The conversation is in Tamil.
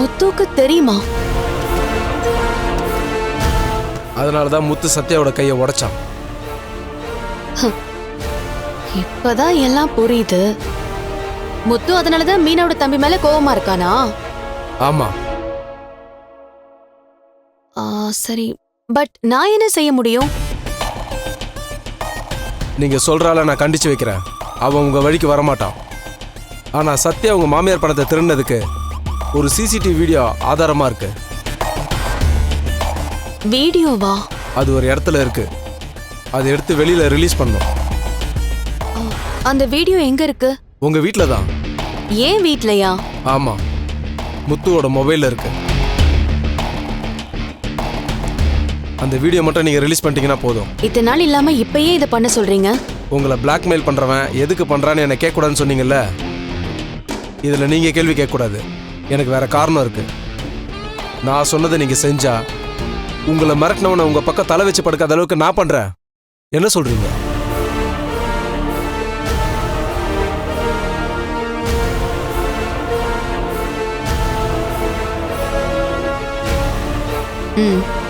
முத்துக்கு தெரியுமா? அதனால தான் முத்து சத்யாவோட கையை உடைச்சான். இப்பதான் எல்லாம் புரியுது. முத்து அதனாலதான் மீனாவோட தம்பி மேல கோவமா இருக்கானா? ஆமா. ஆ, சரி. பட் நான் என்ன செய்ய முடியும்? நீங்க சொல்றால நான் கண்டிச்சு வைக்கிறேன். அவன் உங்க வழிக்கு வரமாட்டான். ஆனா சத்யா உங்க மாமியார் பணத்தை திருடினதுக்கு ஒரு சிசிடிவி வீடியோ ஆதாரமா இருக்கு. வீடியோவா? அது ஒரு இடத்துல இருக்கு. அதை எடுத்து வெளியில ரிலீஸ் பண்ணும். அந்த வீடியோ எங்க இருக்கு? உங்க வீட்ல தான். ஏன் வீட்லயா? ஆமா. முத்துவோட மொபைல்ல இருக்கு. அந்த வீடியோ மட்டும் நீங்க ரிலீஸ் பண்ணிட்டீங்கன்னா போதும். இத்தனை நாள் இல்லாம இப்பயே இதை பண்ண சொல்றீங்க? உங்களை பிளாக்மெயில் பண்றவன் எதுக்கு பண்றான்னு என்ன கேட்கக்கூடாதுன்னு சொன்னீங்கல்ல? இதுல நீங்க கேள்வி கேட்கக்கூடாது. எனக்கு வேற காரணம் இருக்கு. நான் சொன்னதை நீங்க செஞ்சா உங்களை மிரட்டினவனை உங்க பக்கம் தலை வச்சு படுக்காத அளவுக்கு நான் பண்றேன். என்ன சொல்றீங்க? ம்.